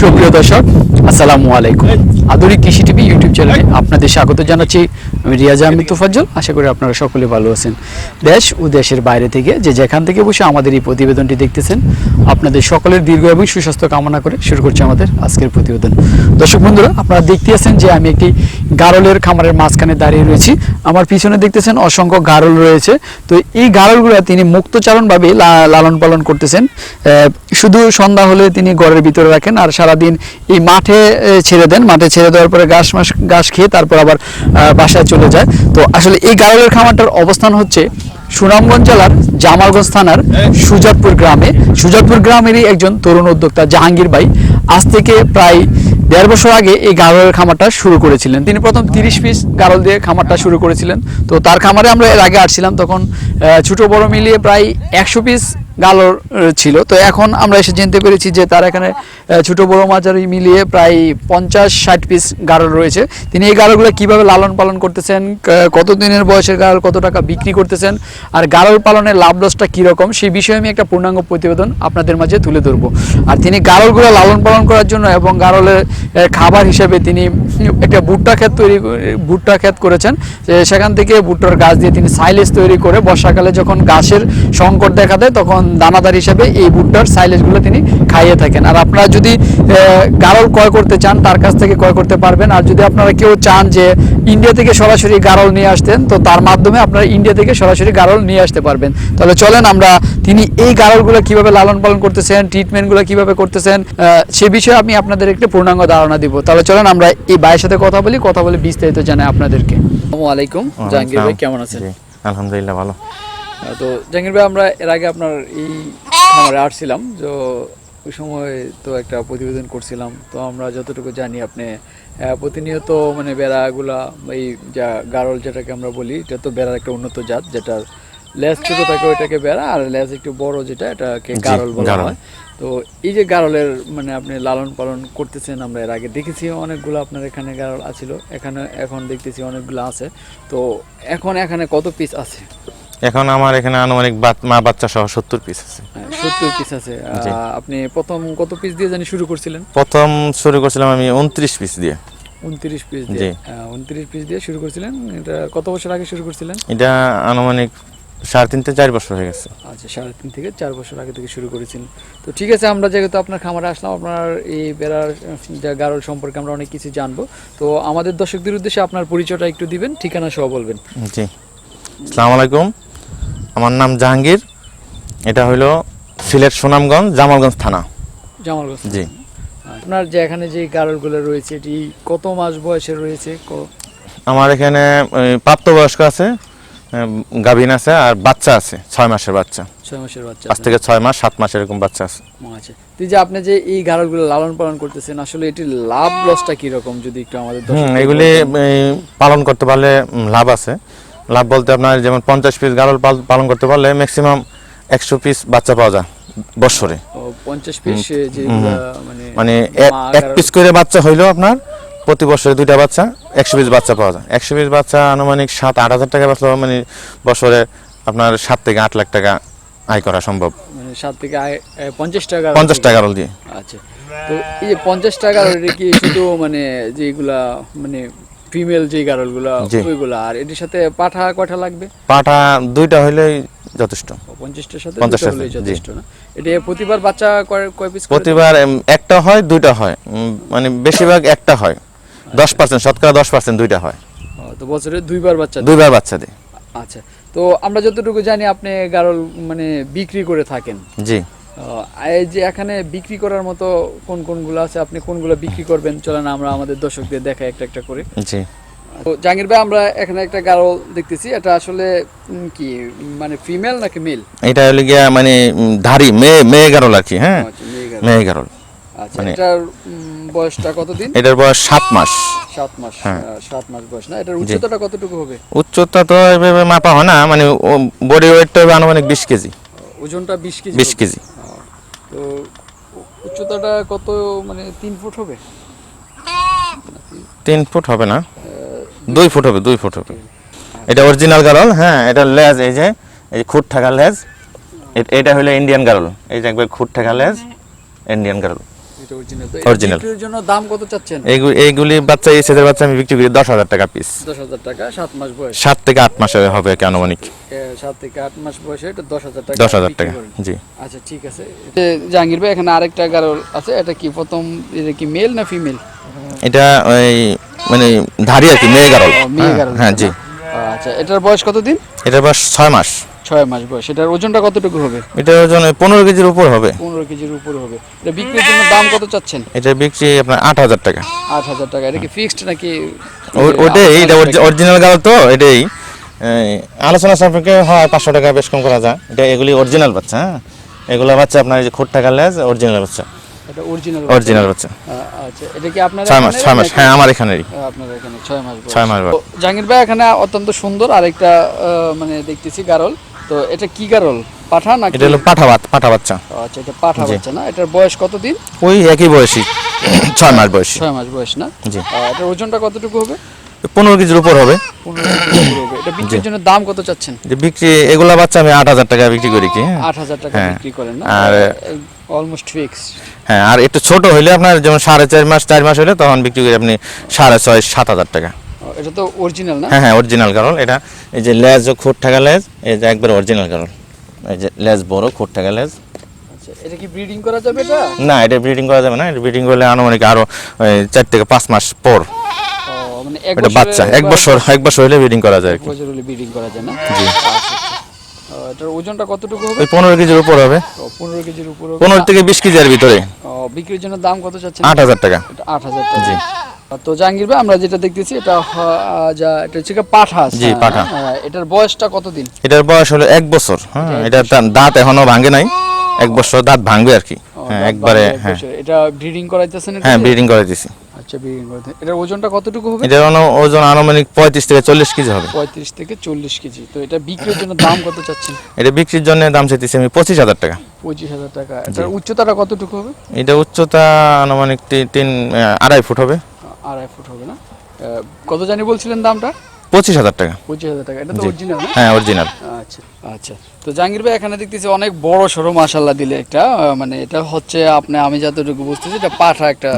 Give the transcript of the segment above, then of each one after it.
সুপ্রিয় দর্শক আসসালামু আলাইকুম। আধুনিক কৃষি টিভি ইউটিউব চ্যানেলে আপনাদের স্বাগত জানাচ্ছি। আমি রিয়াজ আহমেদ তোফাজ্জল, আশা করি আপনারা সকলে ভালো আছেন। দেশ ও দেশের বাইরে থেকে যে যেখান থেকে বসে আমাদের এই প্রতিবেদনটি দেখতেছেন, আপনাদের সকলের দীর্ঘ এবং সুস্বাস্থ্য কামনা করে শুরু করছি আমাদের আজকের প্রতিবেদন। দর্শক বন্ধুরা, আপনারা দেখতে আছেন যে আমি একটি গারলের খামারের মাঝখানে দাঁড়িয়ে রয়েছি। আমার পিছনে দেখতেছেন অসংখ্য গারল রয়েছে। তো এই গারলগুলো তিনি মুক্তচারণভাবে লা- লালন পালন করতেছেন। শুধু সন্ধ্যা হলে তিনি ঘরের ভিতরে রাখেন, আর সারাদিন এই মাঠে ছেড়ে দেন, মাঠে ছেড়ে দেওয়ার পরে ঘাস মাস, ঘাস খেয়ে তারপর আবার বাসায় চলে যায়। তো আসলে এই গারলের খামারটার অবস্থান হচ্ছে সুনামগঞ্জ জেলার জামালগঞ্জ থানার সুজাতপুর গ্রামে। সুজাতপুর গ্রামেরই একজন তরুণ উদ্যোক্তা জাহাঙ্গীর ভাই আজ থেকে প্রায় দেড় বছর আগে এই গারলের খামারটা শুরু করেছিলেন। তিনি প্রথম তিরিশ পিস গারল দিয়ে খামারটা শুরু করেছিলেন। তো তার খামারে আমরা এর আগে আসছিলাম, তখন ছোট বড় মিলিয়ে প্রায় একশো পিস গালর ছিল। তো এখন আমরা এসে জানতে পেরেছি যে তার এখানে ছোট বড় মাঝারি মিলিয়ে প্রায় পঞ্চাশ ষাট পিস গারল রয়েছে। তিনি এই গারলগুলো কীভাবে লালন পালন করতেছেন কত দিনের বয়সের গারল কত টাকা বিক্রি করতেছেন আর গারল পালনের লাভ লসটা কীরকম সেই বিষয়ে আমি একটা পূর্ণাঙ্গ প্রতিবেদন আপনাদের মাঝে তুলে ধরবো। আর তিনি গারলগুলো লালন পালন করার জন্য এবং গারলের আহ, খাবার হিসেবে তিনি একটা ভুট্টা ক্ষেত তৈরি ভুট্টা ক্ষেত করেছেন। সেখান থেকে ভুট্টার গাছ দিয়ে তিনি সাইলেজ তৈরি করে বর্ষাকালে যখন গাছের সংকট দেখা দেয় তখন দানাদার হিসেবে এই ভুট্টার সাইলেজগুলো তিনি খাইয়ে থাকেন। আর আপনারা যদি গারল ক্রয় করতে চান তার কাছ থেকে ক্রয় করতে পারবেন। আর যদি আপনারা কেউ চান যে ইন্ডিয়া থেকে সরাসরি গারল নিয়ে আসতেন তো তার মাধ্যমে আপনারা ইন্ডিয়া থেকে সরাসরি গারল নিয়ে আসতে পারবেন। তাহলে চলেন আমরা তিনি এই গারলগুলো কীভাবে লালন পালন করতেছেন ট্রিটমেন্টগুলো কীভাবে করতেছেন আহ, সে বিষয়ে আমি আপনাদের একটু পূর্ণাঙ্গ ধারণা দিব। তাহলে চলেন আমরা এই ভাইয়ের সাথে কথা বলি কথা বলে বিস্তারিত জানাই আপনাদেরকে। আসসালামু আলাইকুম জাহাঙ্গীর ভাই কেমন আছেন? আলহামদুলিল্লাহ ভালো। তো জাহাঙ্গীর ভাই আমরা এর আগে আপনার এই খামারে আসছিলাম তো ওই সময় তো একটা প্রতিবেদন করছিলাম। তো আমরা যতটুকু জানি আপনি প্রতিনিয়ত মানে বেড়াগুলা এই যা গারল যেটাকে আমরা বলি এটা তো বেড়ার একটা উন্নত জাত যেটার লেজ ছোট থাকে ওইটাকে বেড়া আর লেজ একটু বড় যেটা এটাকে গারল বলা হয়। তো এই যে গারলের মানে আপনি লালন পালন করতেছেন আমরা এর আগে দেখেছি অনেকগুলো আপনার এখানে গারল আছিল এখানে এখন দেখতেছি অনেকগুলো আছে। তো এখন এখানে কত পিস আছে? এখন আমার এখানে আনুমানিক মা বাচ্চা সহ সত্তর পিস আছে। সত্তর পিস আছে। আপনি প্রথম কত পিস দিয়ে জানি শুরু করছিলেন? প্রথম শুরু করছিলাম আমি উনত্রিশ পিস দিয়ে। উনত্রিশ পিস দিয়ে। উনত্রিশ পিস দিয়ে শুরু করছিলেন। এটা কত বছর আগে শুরু করছিলেন? এটা আনুমানিক সাড়ে তিন থেকে চার বছর হয়ে গেছে। আচ্ছা সাড়ে তিন থেকে চার বছর আগে থেকে শুরু করেছিলেন তো ঠিক আছে আমরা যেহেতু আপনার খামারে আসলাম আপনার এই বেড়ার গারল সম্পর্কে আমরা অনেক কিছু জানব। তো আমাদের দর্শকদের উদ্দেশ্যে আপনার পরিচয়টা একটু দিবেন ঠিকানা সহ বলবেন। জি। আসসালামু আলাইকুম। আমার নাম জাহাঙ্গীর। এটা হইল সিলেট সুনামগঞ্জ জামালগঞ্জ থানা। জামালগঞ্জ জি। আপনার যে এখানে যে গারলগুলো রয়েছে এটি কত মাস বয়সের রয়েছে? আমার এখানে প্রাপ্তবয়স্ক আছে গাভীন আছে আর বাচ্চা আছে ছয় মাসের বাচ্চা। ছয় মাসের বাচ্চা। আছে। থেকে ছয় মাস সাত মাস এরকম বাচ্চা আছে। আচ্ছা তো এই যে আপনি যে এই গাড়লগুলো লালন পালন করতেছেন আসলে এটির লাভ লসটা কি রকম যদি একটু আমাদের এগুলি পালন করতে পারলে লাভ আছে। লাভ বলতে আপনার যেমন পঞ্চাশ পিস গারল পালন করতে পারলে ম্যাক্সিমাম একশো পিস বাচ্চা পাওয়া যায় যে মানে মানে এক গাড়ল- পিস করে বাচ্চা হইলেও আপনার প্রতি বছরে দুইটা বাচ্চা একশো পিস বাচ্চা পাওয়া যায়। একশো পিস বাচ্চা আনুমানিক সাত আট হাজার টাকা বাঁচলেও মানে বছরে আপনার সাত থেকে আট লাখ টাকা আয় করা সম্ভব। মানে সাত থেকে আয়- পঞ্চাশ টাকা পঞ্চাশ টাকা গারল দিয়ে। আচ্ছা। তো এই যে পঞ্চাশ টাকা কি শুধু মানে যেগুলা মানে ফিমেল যে গাড়লগুলা জি। ওইগুলা আর এটির সাথে পাঠা কয়টা লাগবে? পাটা দুইটা হইলেই যথেষ্ট। পঞ্চাশটার সাথে সাথে, জি। যথেষ্ট না? এটা প্রতিবার বাচ্চা কয় পিস প্রতিবার একটা হয় দুইটা হয়। মানে বেশিরভাগ একটা হয়। দশ পার্সেন্ট শতকরা দশ পার্সেন্ট দুইটা হয়। তো বছরে দুইবার বাচ্চা। দুইবার বাচ্চা দেয়। আচ্ছা তো আমরা যতটুকু জানি আপনি গারল মানে বিক্রি করে থাকেন। জি। এই যে এখানে বিক্রি করার মতো কোন কোনগুলো আছে? আপনি কোনগুলো বিক্রি করবেন? চলেন আমরা আমাদের দর্শকদের দেখাই একটা একটা করে। জি। তো জাহাঙ্গীর ভাই আমরা এখানে একটা গারল দেখতেছি। এটা আসলে কি মানে ফিমেল নাকি মেল এটা হলো গিয়া মানে ধারি মেয়ে মেয়ে গারল আর কি হ্যাঁ? আচ্ছা মেয়ে গারল। আচ্ছা মানে- এটার বয়সটা কতদিন? এটার বয়স সাত মাস। সাত মাস হ্যাঁ। সাত মাস বয়স না? এটার উচ্চতাটা কতটুকু হবে? উচ্চতা তো এভাবে মাপা হয় না মানে বডি ওয়েটটা হবে আনুমানিক বিশ কেজি। ওজনটা বিশ কেজি বিশ কেজি। তো উচ্চতাটা কত মানে তিন ফুট হবে? তিন ফুট হবে না? দুই ফুট হবে দুই ফুট হবে। এটা অরিজিনাল গারল হ্যাঁ এটা লেজ এই যে এই খুঁট থাকা লেজ। এটা হলো ইন্ডিয়ান গারল এই যে একবার খুঁট থাকা লেজ ইন্ডিয়ান গারল। এটা অরিজিনাল তো Original। জন্য দাম কত চাচ্ছেন? এইগুলি এইগুলি বাচ্চা এই সেদের বাচ্চা আমি বিক্রি করি দশ হাজার টাকা পিস দশ হাজার টাকা সাত মাস বয়স। সাত থেকে আট মাসে হবে কি আনুমানিক? এ, থেকে আট মাস বয়সে এটা দশ হাজার টাকা দশ হাজার বিক্রি টাকা জি। আচ্ছা ঠিক আছে। জাহাঙ্গীর ভাই এখানে আরেকটা গারল আছে এটা কি প্রথম এটা কি মেল না ফিমেল এটা ওই মানে ধারি আর কি মেয়ে গারল। মেয়ে হ্যাঁ, হ্যাঁ জি। আচ্ছা এটার বয়স কতদিন? এটা বাস ছয় মাস। ছয় মাস বয়স। এটার ওজনটা কতটুকু হবে? এটা ওজন পনেরো কেজির উপর হবে। পনেরো কেজির উপরে হবে। এটা বিক্রির জন্য দাম কত চাচ্ছেন? এটা বিক্রি আপনার আট হাজার টাকা। আট হাজার টাকা। এটা কি ফিক্সড নাকি ওটাই এটা অরিজিনাল গাল তো এটাই। আলোচনা সাপেক্ষে হয় পাঁচশো টাকা বেশ কম করা যায়। এটা এগুলি অরিজিনাল বাচ্চা হ্যাঁ? এগুলো বাচ্চা আপনার এই যে খোট টাকা লেজ অরিজিনাল বাচ্চা। এটা অরিজিনাল অরিজিনাল বাচ্চা। আচ্ছা। এটা কি আপনার ছয় মাস ছয় মাস হ্যাঁ আমার এখানেরই। আপনার এখানে মাস বয়স। ছয় মাস বয়স। জাহাঙ্গীর ভাই এখানে অত্যন্ত সুন্দর আরেকটা মানে দেখতেছি গারল। তো এটা কি গারল? পাঠা নাকি? এটা হলো পাঠা পাঠা বাচ্চা। আচ্ছা এটা পাঠা বাচ্চা না? এটার বয়স কতদিন? ওই একই বয়সী ছয় মাস বয়সী। ছয় মাস বয়স না? জি। এটার ওজনটা কতটুকু হবে? পনেরো কেজির উপর হবে। এটা বিক্রির জন্য দাম কত চাচ্ছেন? যে বিক্রি এগুলা বাচ্চা আমি আট হাজার টাকা বিক্রি করি কি? আট হাজার টাকা হ্যাঁ। বিক্রি করেন না? আর- অলমোস্ট ফিক্স হ্যাঁ আর একটু ছোট হইলে আপনার যেমন সাড়ে চার মাস চার মাস হলে তখন বিক্রি করি আপনি সাড়ে ছয় সাত হাজার টাকা। এটা তো অরিজিনাল না? হ্যাঁ হ্যাঁ অরিজিনাল কারণ এটা এই যে লেজ ও খোট থাকা লেজ এই যে একবার অরিজিনাল কারণ এই যে লেজ বড় খোট থাকা লেজ। আচ্ছা এটা কি ব্রিডিং করা যাবে এটা? না এটা ব্রিডিং করা যাবে না। এটা ব্রিডিং করলে আনুমানিক আরও চার থেকে পাঁচ মাস পর। মানে এটা বাচ্চা এক বছর এক বছর হলে ব্রিডিং করা যায় এক বছর হলে ব্রিডিং করা যায় না? জি। এটার ওজনটা কতটুকু হবে? ওই পনেরো কেজির উপর হবে। ও, পনেরো কেজির উপর হবে। পনেরো থেকে বিশ কেজির ভিতরে। বিক্রির জন্য দাম কত চাচ্ছেন? আট হাজার টাকা। এটা আট হাজার টাকা। জি। তো জাহাঙ্গীর ভাই আমরা যেটা দেখতেছি এটা যা এটা হচ্ছে পাঠা জি, হ্যাঁ, পাঠা। এটার বয়সটা কতদিন? এটার বয়স হলো এক বছর হ্যাঁ এটা দাঁত এখনও ভাঙে নাই। এক বছর দাঁত ভাঙবে আর কি। হ্যাঁ একবারে হ্যাঁ। এটা ব্রিডিং করাইতেছেন হ্যাঁ ব্রিডিং করে দিছি আচ্ছা ব্রিডিং করাইতে এটার ওজনটা কতটুকু হবে? এটার ওজন আনুমানিক পঁয়ত্রিশ থেকে চল্লিশ কেজি হবে। পঁয়ত্রিশ থেকে চল্লিশ কেজি। তো এটা বিক্রির জন্য দাম কত চাচ্ছেন? এটা বিক্রির জন্য দাম চাইতেছি আমি পঁচিশ হাজার টাকা। পঁচিশ হাজার টাকা। এটার উচ্চতাটা কতটুকু হবে? এটা উচ্চতা আনুমানিক তিন আড়াই ফুট হবে। আড়াই ফুট হবে না? কত জানি বলছিলেন দামটা? পঁচিশ হাজার টাকা। পঁচিশ হাজার টাকা। এটা তো অরিজিনাল হ্যাঁ অরিজিনাল আচ্ছা আচ্ছা। তো জাহাঙ্গীর ভাই এখানে দেখতেছি অনেক বড় সড়ো মাসাল্লাহ দিলে একটা। মানে এটা হচ্ছে আপনি আমি যতটুকু বুঝতেছি এটা পাঠা একটা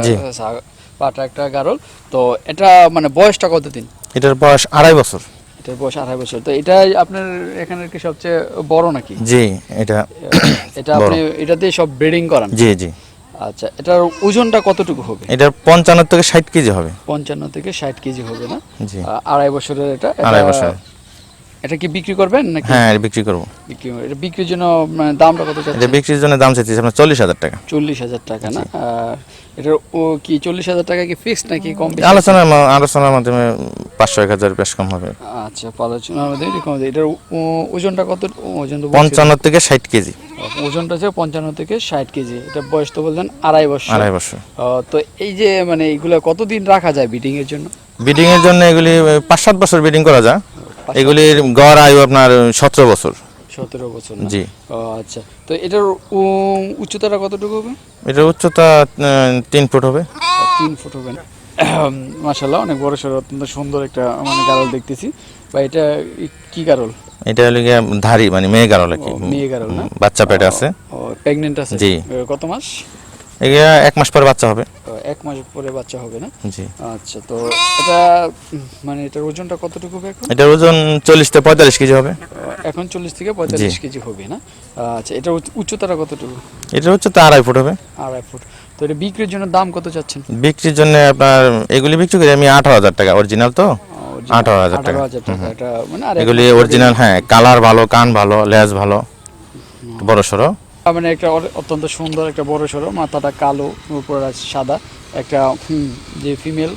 পাঠা একটা গারল। তো এটা মানে বয়সটা কতদিন? এটার বয়স আড়াই বছর। এটার বয়স আড়াই বছর। তো এটা আপনার এখানের কি সবচেয়ে বড় নাকি? জি এটা এটা আপনি এটাতে সব ব্রিডিং করান? জি জি। আচ্ছা এটার ওজনটা কতটুকু হবে? এটার পঞ্চান্ন থেকে ষাট কেজি হবে। পঞ্চান্ন থেকে ষাট কেজি হবে না? জি। আড়াই বছরের এটা। এটা- আড়াই বছর। এটা কি বিক্রি করবেন নাকি? হ্যাঁ এটা বিক্রি করব। বিক্রি এটা বিক্রির জন্য মানে দামটা কত চাচ্ছেন? এটা বিক্রির জন্য দাম চাইতেছি আপনার চল্লিশ হাজার টাকা। চল্লিশ হাজার টাকা না? এটার ও কি চল্লিশ হাজার টাকা কি ফিক্সড নাকি কম বেশি? আলোচনার আলোচনার মাধ্যমে পাঁচশো এক হাজার বেশ কম হবে। আচ্ছা আলোচনার মধ্যে এরকম হবে। এটার ওজনটা কত ওজন। পঞ্চান্ন থেকে ষাট কেজি। ওজনটা হচ্ছে পঞ্চান্ন থেকে ষাট কেজি। এটা বয়স তো বললেন আড়াই বছর। আড়াই বছর। তো এই যে মানে এইগুলো কতদিন রাখা যায় বিডিং এর জন্য? ব্রিডিং এর জন্য এগুলি পাঁচ সাত বছর ব্রিডিং করা যায়। এগুলির গড় আয়ু আপনার সতেরো বছর। সতেরো বছর জি। আচ্ছা। তো এটার উচ্চতাটা কতটুকু হবে? এটার উচ্চতা তিন ফুট হবে। তিন ফুট হবে না। মাসাল্লাহ অনেক বড় সড়ো অত্যন্ত সুন্দর একটা মানে গারল দেখতেছি। বা এটা কি গারল? এটা হলো গিয়ে ধারি মানে মেয়ে গারল আর কি। মেয়ে গারল না? বাচ্চা পেটে আছে। ও প্রেগনেন্ট আছে? জি। কত মাস? এগুলা এক মাস পরে বাচ্চা হবে। এক মাস পরে বাচ্চা হবে না? জি। আচ্ছা তো এটা মানে এটার ওজনটা কতটুকু হবে এখন? এটার ওজন চল্লিশ থেকে পঁয়তাল্লিশ কেজি হবে। এখন চল্লিশ থেকে পঁয়তাল্লিশ কেজি হবে না? আচ্ছা এটার উচ্চ- উচ্চতাটা কতটুকু? এটা হচ্ছে উচ্চতা আড়াই ফুট হবে। আড়াই ফুট। তো এটা বিক্রির জন্য দাম কত চাচ্ছেন? বিক্রির জন্য আপনার এগুলি বিক্রি করে আমি আঠারো হাজার টাকা অরিজিনাল তো। আঠারো হাজার টাকা। আঠারো হাজার টাকা এটা মানে এগুলি অরিজিনাল হ্যাঁ কালার ভালো কান ভালো লেজ ভালো বড় সড়ো। মানে একটা অত্যন্ত সুন্দর একটা বড় সড়ো মাথাটা কালো উপর সাদা একটা যে ফিমেল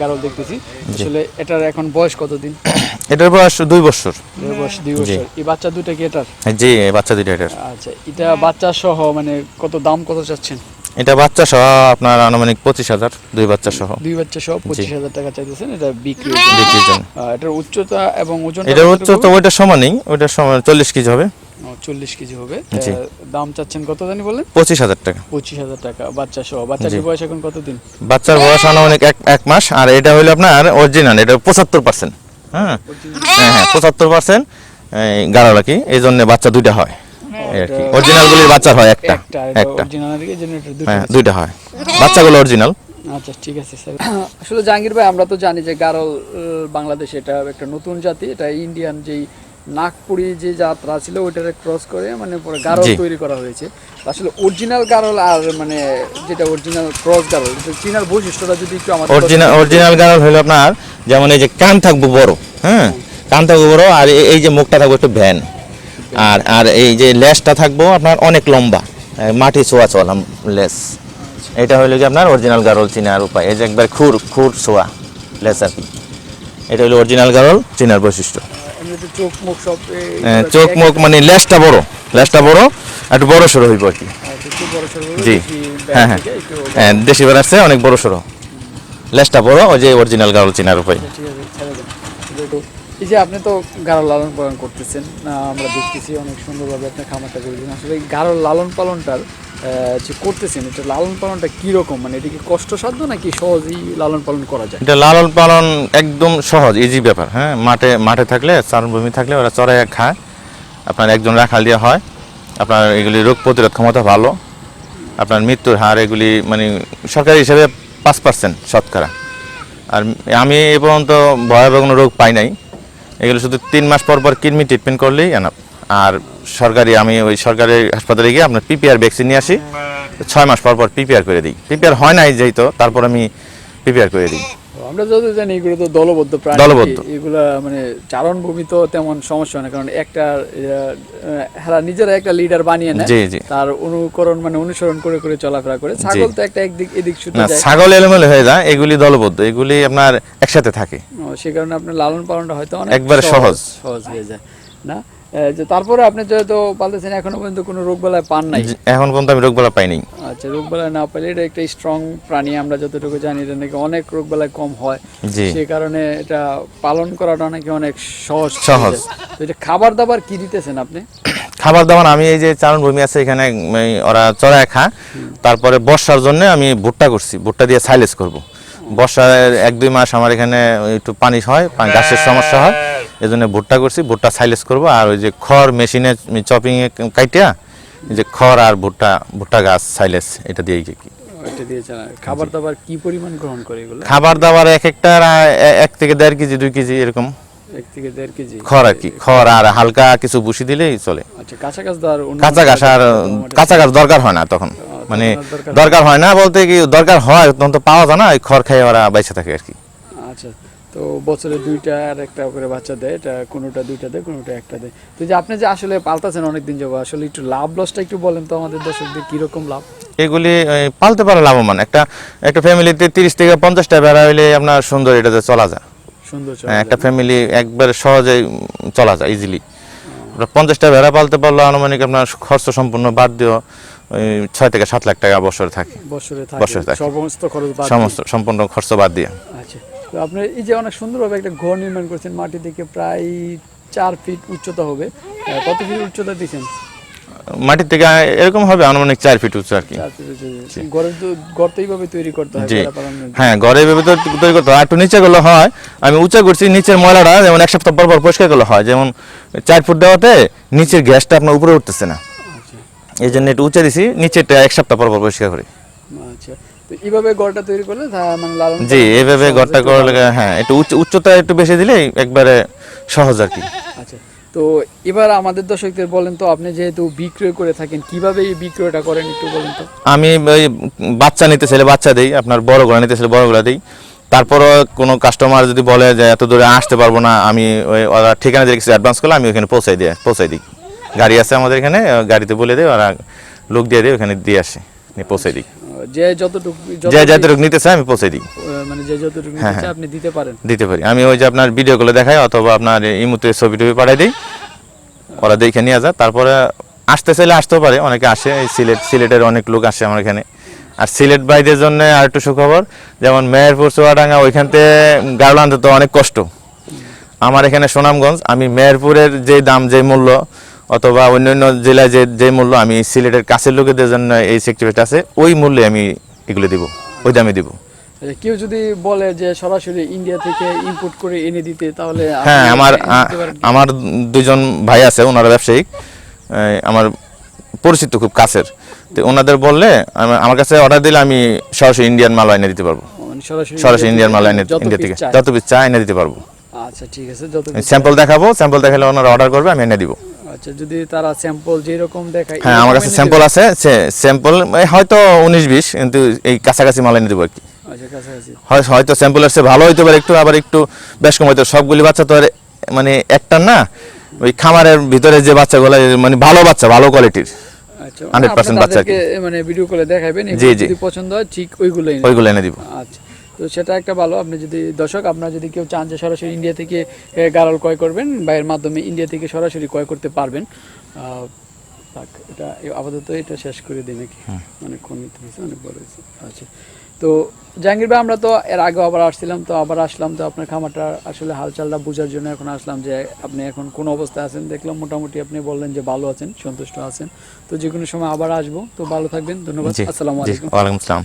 গারল দেখতেছি। আসলে এটার এখন বয়স কতদিন? এটার বয়স দুই বছর। এর বয়স দুই বছর। এই বাচ্চা দুইটা কি এটার? জি বাচ্চা দুইটা এটার। আচ্ছা এটা বাচ্চা সহ মানে কত দাম কত চাচ্ছেন? এটা বাচ্চা সহ আপনার আনুমানিক পঁচিশ হাজার দুই বাচ্চা সহ। দুই বাচ্চা সহ পঁচিশ হাজার টাকা চাইতেছেন এটা বিক্রি বিক্রির জন্য। এটার উচ্চতা এবং ওজন এটার উচ্চতা ওইটার সমানই ওইটার সমান চল্লিশ কেজি হবে। চল্লিশ কেজি হবে। দাম চাচ্ছেন কত জানি বলেন? পঁচিশ হাজার টাকা। পঁচিশ হাজার টাকা বাচ্চা সহ। বাচ্চাটির জি। বয়স এখন কতদিন? বাচ্চার বয়স আনুমানিক এক এক মাস আর এটা হইল আপনার অরিজিনাল এটা পঁচাত্তর পার্সেন্ট হ্যাঁ। হ্যাঁ হ্যাঁ পঁচাত্তর পার্সেন্ট গাড়ালাকি এই জন্য বাচ্চা দুইটা হয়। এই আর কি অরিজিনালগুলির বাচ্চা হয় একটা একটা একটা। অরিজিনাল দিকে জেনারেটর দুটো হ্যাঁ দুইটা হয়। বাচ্চাগুলো অরিজিনাল আচ্ছা ঠিক আছে স্যার। আসলে জাহাঙ্গীর ভাই আমরা তো জানি যে গারল বাংলাদেশে এটা একটা নতুন জাতি এটা ইন্ডিয়ান যেই নাগপুরি যে যাত্রা ছিল ওইটারে ক্রস করে মানে পরে গারল তৈরি করা হয়েছে। আসলে অরিজিনাল গারল আর মানে যেটা অরিজিনাল ক্রস গারল চীনার বৈশিষ্ট্যটা যদি একটু আমাদের অরিজিনাল অরিজিনাল গারল হলো আপনার যেমন এই যে কান থাকব বড় হ্যাঁ? কান থাকব বড় আর এই যে মুখটা থাকব একটু ভ্যান। আর আর এই যে লেসটা থাকব আপনার অনেক লম্বা মাটি ছোঁয়া চলাম লেস। এটা হলো কি আপনার অরিজিনাল গারল চিনার উপায়। এই যে একবার খুর খুর ছোঁয়া লেস আর কি। এটা হলো অরিজিনাল গারল চিনার বৈশিষ্ট্য। চোখ মুখ মানে লেসটা বড় লেসটা বড় একটু বড় সড়ো হইব আর কি। আচ্ছা, সড়ো জি। হ্যাঁ, হ্যাঁ। হ্যাঁ দেশি বেড় আসছে অনেক বড় সড়ো লেসটা বড় ওই যে অরিজিনাল গারল চিনার উপায়। এই যে আপনি তো গারো লালন পালন করতেছেন আমরা দেখতেছি অনেক সুন্দরভাবে আপনার খামারটা করেছেন আসলে এই গারো লালন পালনটার যে করতেছেন, এটা লালন পালনটা কীরকম? মানে এটা কি কষ্টসাধ্য নাকি সহজেই লালন পালন করা যায়? এটা লালন পালন একদম সহজ ইজি ব্যাপার হ্যাঁ? মাঠে মাঠে থাকলে, চারণভূমি থাকলে ওরা চড়াই খায়। আপনার একজন রাখাল দিয়ে হয়। আপনার এগুলি রোগ প্রতিরোধ ক্ষমতা ভালো। আপনার মৃত্যুর হার এগুলি মানে সরকারি হিসেবে পাঁচ পার্সেন্ট শতকরা। আর আমি এ পর্যন্ত ভয়াবহ কোনো রোগ পাই নাই। এগুলো শুধু তিন মাস পর পর কৃমি ট্রিটমেন্ট করলেই এনাফ আর সরকারি, আমি ওই সরকারি হাসপাতালে গিয়ে আপনার পিপিআর ভ্যাকসিন নিয়ে আসি, ছয় মাস পর পর পিপিআর করে দিই। পিপিআর হয় নাই যেহেতু, তারপর আমি পিপিআর করে দিই। আমরা যত জানি এগুলো তো দলবদ্ধ প্রাণী দলবদ্ধ। এগুলা মানে চারণভূমি তো তেমন সমস্যা না কারণ একটা হেরা নিজেরা একটা লিডার বানিয়ে নেয় তার অনুকরণ মানে অনুসরণ করে করে চলাফেরা করে। ছাগল তো একটা একদিক এদিক যায় ছাগল এলোমেলো হয়ে যায় এগুলি দলবদ্ধ এগুলি আপনার একসাথে থাকে। সে কারণে আপনার লালন পালনটা হয়তো অনেক একবারে সহজ। সহজ হয়ে যায় না? যে তারপরে আপনি যেহেতু পালতেছেন এখনও পর্যন্ত কোনো রোগ বেলায় পান নাই। এখন পর্যন্ত আমি রোগ বেলা পাইনি। আচ্ছা রোগ বেলায় না পেলে এটা একটা স্ট্রং প্রাণী আমরা যতটুকু জানি এটা নাকি অনেক রোগ বেলায় কম হয়। জি। সে কারণে এটা পালন করাটা নাকি অনেক সহজ সহজ। তো এটা খাবার দাবার কি দিতেছেন আপনি? খাবার দাবার আমি এই যে চারণ ভূমি আছে এখানে ওরা চড়ায় খা। তারপরে বর্ষার জন্য আমি ভুট্টা করছি ভুট্টা দিয়ে সাইলেজ করব। বর্ষার এক দুই মাস আমার এখানে একটু পানি হয় গাছের সমস্যা হয়। এই জন্য ভুট্টা করছি ভুট্টা সাইলেস করব। আর ওই যে খড় মেশিনে চপিং এ কাইটিয়া যে খড় আর ভুট্টা ভুট্টা গাছ সাইলেস এটা দিয়ে এটা দিয়ে চালান খাবার দাবার কি পরিমাণ গ্রহণ করে এগুলো? খাবার দাবার এক একটা এক থেকে দেড় কেজি দুই কেজি এরকম। খড় আর কি খড় আর হালকা কিছু বুসি দিলেই চলে। আচ্ছা কাঁচা ঘাস আর কাঁচা ঘাস দরকার হয় না তখন। মানে দরকার দরকার হয় না বলতে কি দরকার হয় তখন তো পাওয়া যায় না ওই খড় খেয়ে ওরা বেঁচে থাকে আর কি। আচ্ছা তো বছরে দুইটা আর একটা করে বাচ্চা দেয় এটা কোনোটা দুইটা দেয় কোনোটা একটা দেয়। তো যে আপনি যে আসলে পাল্টাছেন অনেকদিন যাব আসলে একটু লাভ লসটা একটু বলেন তো আমাদের দর্শকদের কীরকম লাভ? এগুলি পালতে পারে লাভবান। একটা একটা ফ্যামিলিতে তিরিশ থেকে পঞ্চাশটা বেড়া হইলে আপনার সুন্দর এটাতে চলা যায়। সুন্দর চলে হ্যাঁ, একটা ফ্যামিলি একবার সহজেই উম, চলা যায় ইজিলি পঞ্চাশটা ভেড়া পালতে পারলে আনুমানিক আপনার খরচ সম্পূর্ণ বাদ দিও ওই ছয় থেকে সাত লাখ টাকা বছরে থাকে। বছরে থাকে। সমস্ত সম্পূর্ণ খরচ বাদ দিয়ে। আচ্ছা। তো আপনি এই যে অনেক সুন্দরভাবে একটা ঘর নির্মাণ করছেন মাটি থেকে প্রায় চার ফিট উচ্চতা হবে। কত ফিট উচ্চতা দিয়েছেন? মাটির থেকে এরকম হবে আনুমানিক চার ফিট উঁচু আর কি। চার ফিট ঘরের ঘর তো এইভাবে তৈরি করতে হয়। হ্যাঁ ঘরে ভেবে তো তৈরি করতে হয়। একটু নিচে গুলো হয় আমি উঁচা করছি নিচের ময়লাটা যেমন এক সপ্তাহ পর পর পরিষ্কার করলে হয় যেমন চার ফুট দেওয়াতে নিচের গ্যাসটা আপনার উপরে উঠতেছে না। আচ্ছা। এই জন্য একটু উঁচা দিছি নিচেরটা এক সপ্তাহ পর পর পরিষ্কার করি। আচ্ছা। তো এইভাবে ঘরটা তৈরি করলে মানে লালন জি এইভাবে একটু করলে হ্যাঁ একটু উচ্চ উচ্চতা একটু বেশি দিলেই একবারে সহজ আর কি। আচ্ছা তো এবার আমাদের দর্শকদের বলেন তো আপনি যেহেতু বিক্রয় করে থাকেন কীভাবে এই বিক্রয়টা করেন একটু বলেন তো? আমি ওই বাচ্চা নিতে চাইলে বাচ্চা দিই আপনার বড়গুলো নিতে চাইলে বড়গুলো দিই। তারপরও কোনো কাস্টমার যদি বলে যে এত দূরে আসতে পারব না আমি ওই ওরা ঠিকানা দিয়ে কিছু অ্যাডভান্স করলে আমি ওখানে পৌঁছাই দিয়ে পৌঁছাই দিই। গাড়ি আছে আমাদের এখানে গাড়িতে বলে দিই ওরা লোক দিয়ে দিয়ে ওখানে দিয়ে আসে পৌঁছাই দিই। যে যতটুকু যে যতটুকু- নিতে চায় আমি পৌঁছাই দিই। মানে যে যতটুকু হ্যাঁ, নিতে চায় হ্যাঁ। আপনি দিতে পারেন। দিতে পারি। আমি ওই যে আপনার ভিডিওগুলো দেখাই অথবা আপনার ইমুতে ছবি টবি পাঠাই দিই। ওরা দেখে নিয়ে যায় তারপরে আসতে চাইলে আসতেও পারে। অনেকে আসে এই সিলেট সিলেটের অনেক লোক আসে আমার এখানে। আর সিলেট বাইদের জন্য আর একটু সুখবর যেমন মেহেরপুর চুয়াডাঙ্গা ওইখান থেকে আনতে তো অনেক কষ্ট। আমার এখানে সুনামগঞ্জ আমি মেহেরপুরের যে দাম যে মূল্য অথবা অন্যান্য জেলায় যে যে মূল্য আমি সিলেটের কাছের লোকেদের জন্য এই সেক্টিভেট আছে ওই মূল্যে আমি এগুলো দিব ওই দামে দিব। কেউ যদি বলে যে সরাসরি ইন্ডিয়া থেকে ইম্পোর্ট করে এনে দিতে তাহলে হ্যাঁ আমার? আমার দুজন ভাই আছে ওনারা ব্যবসায়িক আমার পরিচিত খুব কাছের। তো ওনাদের বললে আমার কাছে অর্ডার দিলে আমি সরাসরি ইন্ডিয়ান মাল এনে দিতে পারব। মানে সরাসরি ইন্ডিয়ান মাল এনে ইন্ডিয়া থেকে যত পিস চা এনে দিতে পারব। আচ্ছা ঠিক আছে যত স্যাম্পল দেখাবো স্যাম্পল দেখালে ওনারা অর্ডার করবে আমি এনে দিব। আচ্ছা যদি তারা স্যাম্পল যেরকম দেখায় হ্যাঁ আমার কাছে স্যাম্পল আছে স্যাম্পল হয়তো উনিশ বিশ কিন্তু এই কাছাকাছি মাল আর কি দেবে? আচ্ছা হয়- হয়তো স্যাম্পল আসছে ভালো হইতে পারে একটু আবার একটু বেশ কম পারে। সবগুলি বাচ্চা তো মানে একটা না ওই খামারের ভিতরে যে বাচ্চাগুলো মানে ভালো বাচ্চা ভালো কোয়ালিটির আচ্ছা 100% বাচ্চা মানে ভিডিও করে দেখাবেন জি, জি। পছন্দ হয় ঠিক ওইগুলোই নেবেন। ওইগুলো এনে দিব আচ্ছা তো সেটা একটা ভালো। আপনি যদি দর্শক আপনারা যদি কেউ চান যে সরাসরি ইন্ডিয়া থেকে গারল ক্রয় করবেন বা এর মাধ্যমে ইন্ডিয়া থেকে সরাসরি ক্রয় করতে পারবেন। থাক, এটা আপাতত এটা শেষ করে দিই নাকি? অনেকক্ষণ নিতে হয়েছে অনেক বড় হয়েছে। আচ্ছা। তো জাহাঙ্গীর ভাই আমরা তো এর আগে আবার আসছিলাম তো আবার আসলাম তো আপনার খামারটা আসলে হালচালটা বোঝার জন্য এখন আসলাম যে আপনি এখন কোন অবস্থায় আছেন? দেখলাম মোটামুটি আপনি বললেন যে ভালো আছেন সন্তুষ্ট আছেন। তো যে কোনো সময় আবার আসব। তো ভালো থাকবেন ধন্যবাদ। আসসালামু আলাইকুম। ওয়ালাইকুম আসসালাম।